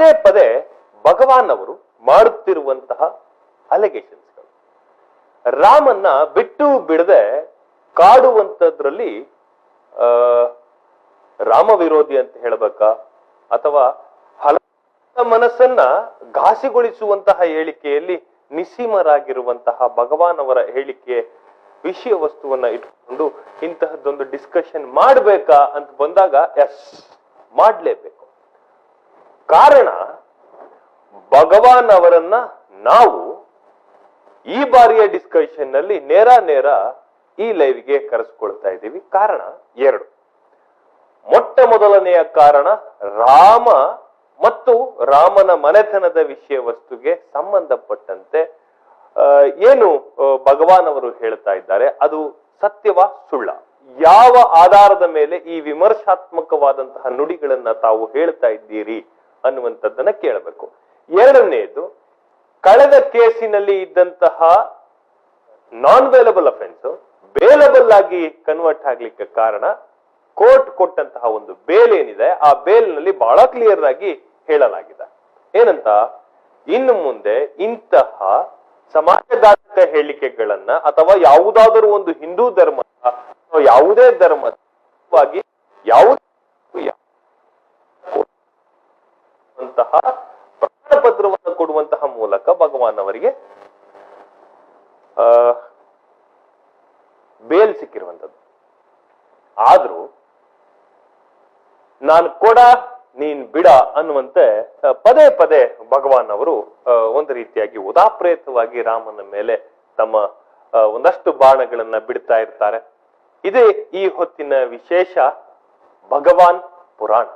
ಪದೇ ಪದೇ ಭಗವಾನ್ ಅವರು ಮಾಡುತ್ತಿರುವಂತಹ ಅಲಿಗೇಷನ್ಸ್ಗಳು ರಾಮನ್ನ ಬಿಟ್ಟು ಬಿಡದೆ ಕಾಡುವಂತದ್ರಲ್ಲಿ, ಆ ರಾಮ ವಿರೋಧಿ ಅಂತ ಹೇಳಬೇಕಾ? ಅಥವಾ ಹಲ ಮನಸ್ಸನ್ನ ಘಾಸಿಗೊಳಿಸುವಂತಹ ಹೇಳಿಕೆಯಲ್ಲಿ ನಿಸೀಮರಾಗಿರುವಂತಹ ಭಗವಾನ್ ಅವರ ಹೇಳಿಕೆ ವಿಷಯ ವಸ್ತುವನ್ನ ಇಟ್ಟುಕೊಂಡು ಇಂತಹದ್ದೊಂದು ಡಿಸ್ಕಷನ್ ಮಾಡಬೇಕಾ ಅಂತ ಬಂದಾಗ ಎಸ್ ಮಾಡ್ಲೇಬೇಕು. ಕಾರಣ ಭಗವಾನ್ ಅವರನ್ನ ನಾವು ಈ ಬಾರಿಯ ಡಿಸ್ಕಷನ್ನಲ್ಲಿ ನೇರ ನೇರ ಈ ಲೈವ್ಗೆ ಕರೆಸ್ಕೊಳ್ತಾ ಇದ್ದೀವಿ. ಕಾರಣ ಎರಡು. ಮೊಟ್ಟ ಮೊದಲನೆಯ ಕಾರಣ ರಾಮ ಮತ್ತು ರಾಮನ ಮನೆತನದ ವಿಷಯ ವಸ್ತುಗೆ ಸಂಬಂಧಪಟ್ಟಂತೆ ಏನು ಭಗವಾನ್ ಅವರು ಹೇಳ್ತಾ ಇದ್ದಾರೆ, ಅದು ಸತ್ಯವ ಸುಳ್ಳ. ಯಾವ ಆಧಾರದ ಮೇಲೆ ಈ ವಿಮರ್ಶಾತ್ಮಕವಾದಂತಹ ನುಡಿಗಳನ್ನ ತಾವು ಹೇಳ್ತಾ ಇದ್ದೀರಿ? ಅನ್ನುವಂಥದ್ದನ್ನ ಕೇಳಬೇಕು. ಎರಡನೆಯದು, ಕಳೆದ ಕೇಸಿನಲ್ಲಿ ಇದ್ದಂತಹ ನಾನ್ ವೇಲಬಲ್ ಅಫೆನ್ಸ್ ಬೇಲಬಲ್ ಆಗಿ ಕನ್ವರ್ಟ್ ಆಗ್ಲಿಕ್ಕೆ ಕಾರಣ ಕೋರ್ಟ್ ಕೊಟ್ಟಂತಹ ಒಂದು ಬೇಲ್ ಏನಿದೆ, ಆ ಬೇಲ್ನಲ್ಲಿ ಬಹಳ ಕ್ಲಿಯರ್ ಆಗಿ ಹೇಳಲಾಗಿದೆ. ಏನಂತ? ಇನ್ನು ಮುಂದೆ ಇಂತಹ ಸಮಾಜಘಾತಕ ಹೇಳಿಕೆಗಳನ್ನ ಅಥವಾ ಯಾವುದಾದರೂ ಒಂದು ಹಿಂದೂ ಧರ್ಮ ಅಥವಾ ಯಾವುದೇ ಧರ್ಮವಾಗಿ ಯಾವುದೇ ಅವರಿಗೆ ಬೇಲ್ ಸಿಕ್ಕಿರುವಂತದ್ದು ಆದ್ರೂ, ನಾನು ಕೊಡ, ನೀನ್ ಬಿಡ ಅನ್ನುವಂತೆ, ಪದೇ ಪದೇ ಭಗವಾನ್ ಅವರು ಒಂದು ರೀತಿಯಾಗಿ ಉದಾಪ್ರೇತವಾಗಿ ರಾಮನ ಮೇಲೆ ತಮ್ಮ ಒಂದಷ್ಟು ಬಾಣಗಳನ್ನ ಬಿಡ್ತಾ ಇರ್ತಾರೆ. ಇದೇ ಈ ಹೊತ್ತಿನ ವಿಶೇಷ ಭಗವಾನ್ ಪುರಾಣ.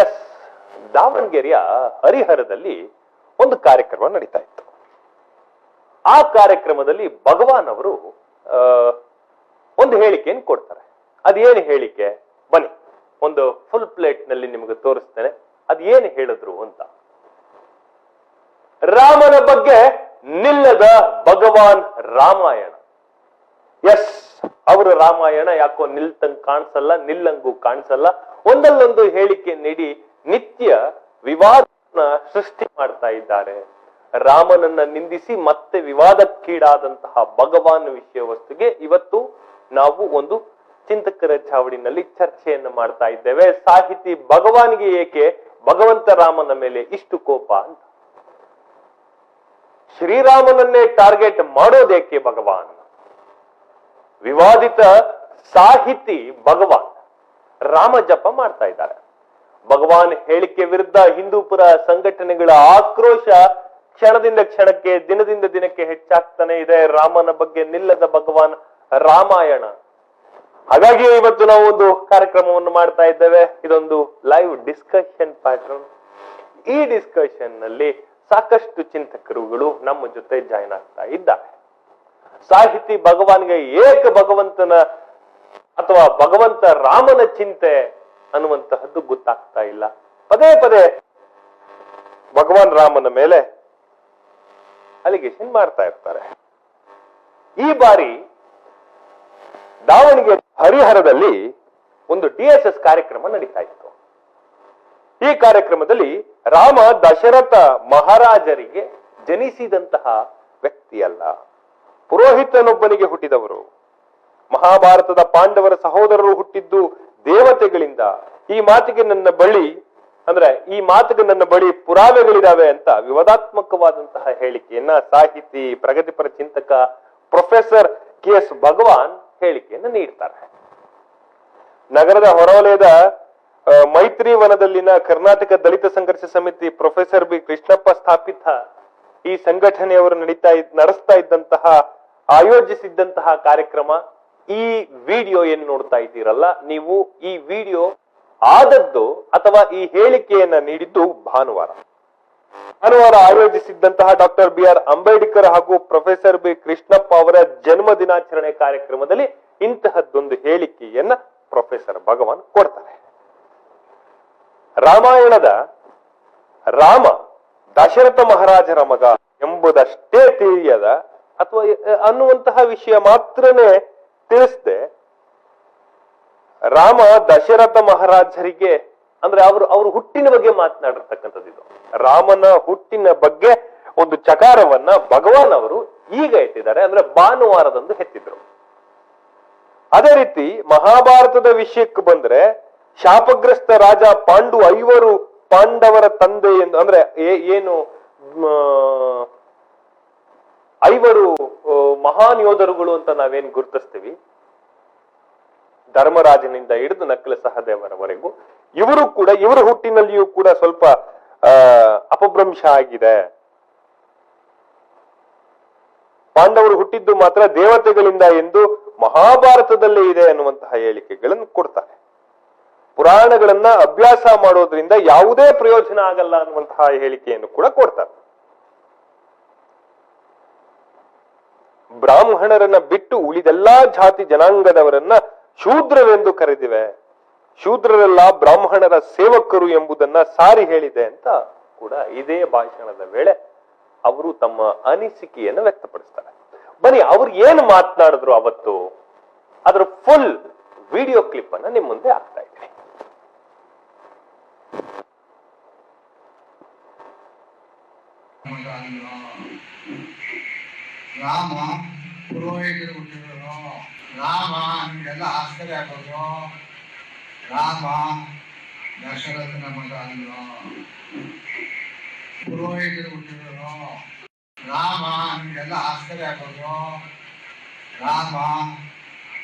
ಎಸ್. ದಾವಣಗೆರೆಯ ಹರಿಹರದಲ್ಲಿ ಒಂದು ಕಾರ್ಯಕ್ರಮ ನಡೀತಾ ಇತ್ತು. ಆ ಕಾರ್ಯಕ್ರಮದಲ್ಲಿ ಭಗವಾನ್ ಅವರು ಒಂದು ಹೇಳಿಕೆಯನ್ನು ಕೊಡ್ತಾರೆ. ಅದೇನು ಹೇಳಿಕೆ? ಬನ್ನಿ, ಒಂದು ಫುಲ್ ಪ್ಲೇಟ್ನಲ್ಲಿ ನಿಮಗೆ ತೋರಿಸ್ತೇನೆ. ಅದೇನು ಹೇಳಿದ್ರು ಅಂತ. ರಾಮನ ಬಗ್ಗೆ ನಿಲ್ಲದ ಭಗವಾನ್ ರಾಮಾಯಣ. ಎಸ್. ಅವರ ರಾಮಾಯಣ ಯಾಕೋ ನಿಲ್ತಂಗ್ ಕಾಣಿಸಲ್ಲ, ನಿಲ್ಲಂಗೂ ಕಾಣಿಸಲ್ಲ. ಒಂದಲ್ಲೊಂದು ಹೇಳಿಕೆ ನೀಡಿ ನಿತ್ಯ ವಿವಾದನ ಸೃಷ್ಟಿ ಮಾಡ್ತಾ ಇದ್ದಾರೆ. ರಾಮನನ್ನ ನಿಂದಿಸಿ ಮತ್ತೆ ವಿವಾದಕ್ಕೀಡಾದಂತಹ ಭಗವಾನ್ ವಿಷಯ ವಸ್ತುಗೆ ಇವತ್ತು ನಾವು ಒಂದು ಚಿಂತಕರ ಚಾವಡಿನಲ್ಲಿ ಚರ್ಚೆಯನ್ನು ಮಾಡ್ತಾ ಇದ್ದೇವೆ. ಸಾಹಿತಿ ಭಗವಾನ್ಗೆ ಏಕೆ ಭಗವಂತ ರಾಮನ ಮೇಲೆ ಇಷ್ಟು ಕೋಪ ಅಂತ. ಶ್ರೀರಾಮನನ್ನೇ ಟಾರ್ಗೆಟ್ ಮಾಡೋದೇಕೆ ಭಗವಾನ್? ವಿವಾದಿತ ಸಾಹಿತಿ ಭಗವಾನ್ ರಾಮ ಜಪ ಮಾಡ್ತಾ ಇದ್ದಾರೆ. ಭಗವಾನ್ ಹೇಳಿಕೆ ವಿರುದ್ಧ ಹಿಂದೂಪುರ ಸಂಘಟನೆಗಳ ಆಕ್ರೋಶ ಕ್ಷಣದಿಂದ ಕ್ಷಣಕ್ಕೆ, ದಿನದಿಂದ ದಿನಕ್ಕೆ ಹೆಚ್ಚಾಗ್ತಾನೆ ಇದೆ. ರಾಮನ ಬಗ್ಗೆ ನಿಲ್ಲದ ಭಗವಾನ್ ರಾಮಾಯಣ. ಹಾಗಾಗಿ ಇವತ್ತು ನಾವು ಒಂದು ಕಾರ್ಯಕ್ರಮವನ್ನು ಮಾಡ್ತಾ ಇದ್ದೇವೆ. ಇದೊಂದು ಲೈವ್ ಡಿಸ್ಕಷನ್ ಪ್ಯಾಟರ್ನ್ ಈ ಡಿಸ್ಕಷನ್ನಲ್ಲಿ ಸಾಕಷ್ಟು ಚಿಂತಕರುಗಳು ನಮ್ಮ ಜೊತೆ ಜಾಯ್ನ್ ಆಗ್ತಾ ಇದ್ದಾರೆ. ಸಾಹಿತಿ ಭಗವಾನ್ಗೆ ಏಕ ಭಗವಂತನ ಅಥವಾ ಭಗವಂತ ರಾಮನ ಚಿಂತೆ ಅನ್ನುವಂತಹದ್ದು ಗೊತ್ತಾಗ್ತಾ ಇಲ್ಲ. ಪದೇ ಪದೇ ಭಗವಾನ್ ರಾಮನ ಮೇಲೆ ಅಲಿಗೇಷನ್ ಮಾಡ್ತಾ ಇರ್ತಾರೆ. ಈ ಬಾರಿ ದಾವಣಗೆರೆ ಹರಿಹರದಲ್ಲಿ ಒಂದು ಡಿ ಎಸ್ ಎಸ್ ಕಾರ್ಯಕ್ರಮ ನಡೀತಾ ಇತ್ತು. ಈ ಕಾರ್ಯಕ್ರಮದಲ್ಲಿ ರಾಮ ದಶರಥ ಮಹಾರಾಜರಿಗೆ ಜನಿಸಿದಂತಹ ವ್ಯಕ್ತಿಯಲ್ಲ. ಪುರೋಹಿತನೊಬ್ಬನಿಗೆ ಹುಟ್ಟಿದವರು. ಮಹಾಭಾರತದ ಪಾಂಡವರ ಸಹೋದರರು ಹುಟ್ಟಿದ್ದು ದೇವತೆಗಳಿಂದ. ಈ ಮಾತಿಗೆ ನನ್ನ ಬಳಿ, ಅಂದ್ರೆ ಈ ಮಾತಿಗೆ ನನ್ನ ಬಳಿ ಪುರಾವೆಗಳಿದಾವೆ ಅಂತ ವಿವಾದಾತ್ಮಕವಾದಂತಹ ಹೇಳಿಕೆಯನ್ನ ಸಾಹಿತಿ, ಪ್ರಗತಿಪರ ಚಿಂತಕ ಪ್ರೊಫೆಸರ್ ಕೆ ಎಸ್ ಭಗವಾನ್ ಹೇಳಿಕೆಯನ್ನು ನೀಡ್ತಾರೆ. ನಗರದ ಹೊರವಲಯದ ಮೈತ್ರಿ ವನದಲ್ಲಿನ ಕರ್ನಾಟಕ ದಲಿತ ಸಂಘರ್ಷ ಸಮಿತಿ ಪ್ರೊಫೆಸರ್ ಬಿ. ಕೃಷ್ಣಪ್ಪ ಸ್ಥಾಪಿತ ಈ ಸಂಘಟನೆಯವರು ನಡೀತಾ ನಡೆಸ್ತಾ ಇದ್ದಂತಹ ಆಯೋಜಿಸಿದ್ದಂತಹ ಕಾರ್ಯಕ್ರಮ ಈ ವಿಡಿಯೋ ಏನ್ ನೋಡ್ತಾ ಇದ್ದೀರಲ್ಲ, ನೀವು ಈ ವಿಡಿಯೋ ಆದದ್ದು ಅಥವಾ ಈ ಹೇಳಿಕೆಯನ್ನ ನೀಡಿದ್ದು ಭಾನುವಾರ. ಭಾನುವಾರ ಆಯೋಜಿಸಿದ್ದಂತಹ ಡಾಕ್ಟರ್ ಬಿ ಆರ್ ಅಂಬೇಡ್ಕರ್ ಹಾಗೂ ಪ್ರೊಫೆಸರ್ ಬಿ. ಕೃಷ್ಣಪ್ಪ ಅವರ ಜನ್ಮ ದಿನಾಚರಣೆ ಕಾರ್ಯಕ್ರಮದಲ್ಲಿ ಇಂತಹದ್ದೊಂದು ಹೇಳಿಕೆಯನ್ನ ಪ್ರೊಫೆಸರ್ ಭಗವಾನ್ ಕೊಡ್ತಾರೆ. ರಾಮಾಯಣದ ರಾಮ ದಶರಥ ಮಹಾರಾಜರ ಮಗ ಎಂಬುದಷ್ಟೇ ತಿಳಿಯದ ಅಥವಾ ಅನ್ನುವಂತಹ ವಿಷಯ ಮಾತ್ರನೇ ತಿಳಿಸ್ದೆ. ರಾಮ ದಶರಥ ಮಹಾರಾಜರಿಗೆ, ಅಂದ್ರೆ ಅವರು, ಅವ್ರ ಹುಟ್ಟಿನ ಬಗ್ಗೆ ಮಾತನಾಡಿರ್ತಕ್ಕಂಥದ್ದು ಇದು. ರಾಮನ ಹುಟ್ಟಿನ ಬಗ್ಗೆ ಒಂದು ಚಕಾರವನ್ನ ಭಗವಾನ್ ಅವರು ಈಗ ಎತ್ತಿದ್ದಾರೆ, ಅಂದ್ರೆ ಭಾನುವಾರದಂದು ಎತ್ತಿದ್ರು. ಅದೇ ರೀತಿ ಮಹಾಭಾರತದ ವಿಷಯಕ್ಕೆ ಬಂದ್ರೆ, ಶಾಪಗ್ರಸ್ತ ರಾಜ ಪಾಂಡು ಐವರು ಪಾಂಡವರ ತಂದೆ ಎಂದು, ಅಂದ್ರೆ ಏನು ಐವರು ಮಹಾನ್ ಯೋಧರುಗಳು ಅಂತ ನಾವೇನ್ ಗುರುತಿಸ್ತೀವಿ? ಧರ್ಮರಾಜನಿಂದ ಹಿಡಿದು ನಕಲ ಸಹದೇವರವರೆಗೂ. ಇವರು ಕೂಡ, ಇವರ ಹುಟ್ಟಿನಲ್ಲಿಯೂ ಕೂಡ ಸ್ವಲ್ಪ ಅಪಭ್ರಂಶ ಆಗಿದೆ. ಪಾಂಡವರು ಹುಟ್ಟಿದ್ದು ಮಾತ್ರ ದೇವತೆಗಳಿಂದ ಎಂದು ಮಹಾಭಾರತದಲ್ಲೇ ಇದೆ ಅನ್ನುವಂತಹ ಹೇಳಿಕೆಗಳನ್ನು ಕೊಡ್ತಾರೆ. ಪುರಾಣಗಳನ್ನ ಅಭ್ಯಾಸ ಮಾಡೋದ್ರಿಂದ ಯಾವುದೇ ಪ್ರಯೋಜನ ಆಗಲ್ಲ ಅನ್ನುವಂತಹ ಹೇಳಿಕೆಯನ್ನು ಕೂಡ ಕೊಡ್ತಾರೆ. ಬ್ರಾಹ್ಮಣರನ್ನ ಬಿಟ್ಟು ಉಳಿದೆಲ್ಲಾ ಜಾತಿ ಜನಾಂಗದವರನ್ನ ಶೂದ್ರರೆಂದು ಕರೆದಿವೆ. ಶೂದ್ರರೆಲ್ಲ ಬ್ರಾಹ್ಮಣರ ಸೇವಕರು ಎಂಬುದನ್ನ ಸಾರಿ ಹೇಳಿದೆ ಅಂತ ಕೂಡ ಇದೇ ಭಾಷಣದ ವೇಳೆ ಅವರು ತಮ್ಮ ಅನಿಸಿಕೆಯನ್ನು ವ್ಯಕ್ತಪಡಿಸ್ತಾರೆ. ಬನ್ನಿ, ಅವ್ರು ಏನು ಮಾತನಾಡಿದ್ರು ಅವತ್ತು? ಅದರ ಫುಲ್ ವಿಡಿಯೋ ಕ್ಲಿಪ್ ಅನ್ನ ನಿಮ್ಮ ಮುಂದೆ ಆಗ್ತಾ ರಾಮ ಪುರೋಹಿತರು ಹುಟ್ಟಿದ್ರು ರಾಮ ನಿಮಗೆಲ್ಲ ಆಶ್ಚರ್ಯ ಆಗೋದು ರಾಮ ದಶರಥನ ಮಗ ಅಲ್ಲ ಪುರೋಹಿತರು ಹುಟ್ಟಿದ್ರು ರಾಮ ನಿಮಗೆಲ್ಲ ಆಶ್ಚರ್ಯ ಆಗೋದು ರಾಮ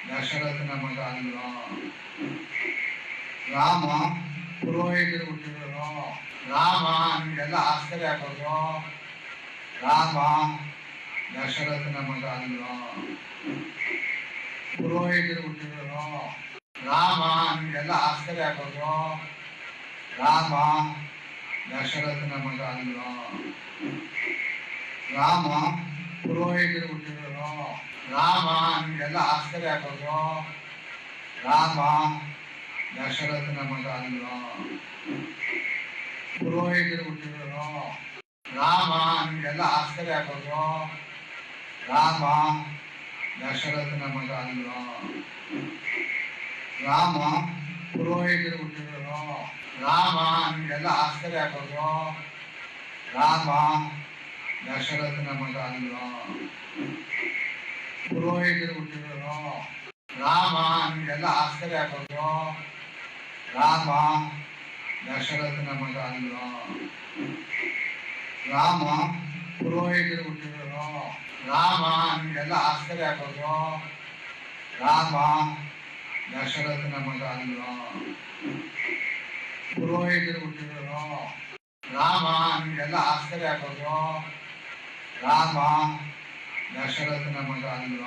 ದಶರಥನ ಮಗ ಅಲ್ಲ ರಾಮ ಪುರೋಹಿತರು ಹುಟ್ಟಿದ್ರು ರಾಮ ನಿಮಗೆಲ್ಲ ಆಶ್ಚರ್ಯ ಆಗೋದು ರಾಮ ದಶರಥನ ಮಗ ಅಲ್ಲ ಪುರೋಹಿತರು ಹುಟ್ಟಿದ್ರು ರಾಮ ನಿಮಗೆಲ್ಲ ಆಶ್ಚರ್ಯ ಆಗೋದು ರಾಮ ದಶರಥನ ಮಗ ಅಲ್ಲ ರಾಮ ಪುರೋಹಿತರು ಹುಟ್ಟಿದ್ರು ರಾಮ ನಿಮಗೆಲ್ಲ ಆಶ್ಚರ್ಯ ಆಗೋದು ರಾಮ ದಶರಥನ ಮಗ ಅಲ್ಲ ಪುರೋಹಿತರು ಹುಟ್ಟಿದ್ರು ರಾಮ ராமா தசரதன மகாந்திரம் ராமா புரோகிதர் விட்டுடுறோம் ராமா எல்லாம் ஆஸ்திரியா கொடுறோம் ராமா தசரதன மகாந்திரம் புரோகிதர் விட்டுடுறோம் ராமா எல்லாம் ஆஸ்திரியா கொடுறோம் ராமா தசரதன மகாந்திரம் ராமா ಆಗೋದು ರಾಮ ದಶರಥನ ಮಗ ಅಲ್ಲ ರಾಮ ಪುರೋಹಿತರು ಹುಟ್ಟಿದ್ರು ರಾಮ ನಿಮಗೆಲ್ಲ ಆಶ್ಚರ್ಯ ಆಗೋದು ರಾಮ ದಶರಥನ ಮಗ ಅಲ್ಲ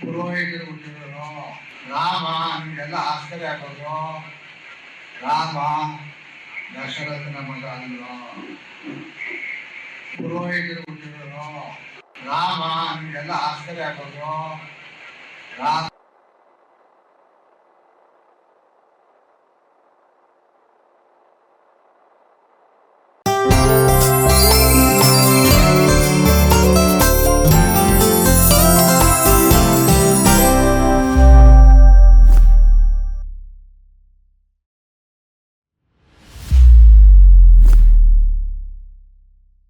ಪುರೋಹಿತರು ಹುಟ್ಟಿದ್ರು ರಾಮ ನಿಮಗೆಲ್ಲ ಆಶ್ಚರ್ಯ ಆಗೋದು ರಾಮ ದಶರಥನ ಮಗ ಅಲ್ಲ ರಾಮ ಪುರೋಹಿತರು ಹುಟ್ಟಿದ್ರು ರಾಮ ನಿಮಗೆಲ್ಲ ಆಶ್ಚರ್ಯ ಆಗೋದು ರಾಮ ದಶರಥನ ಮಗ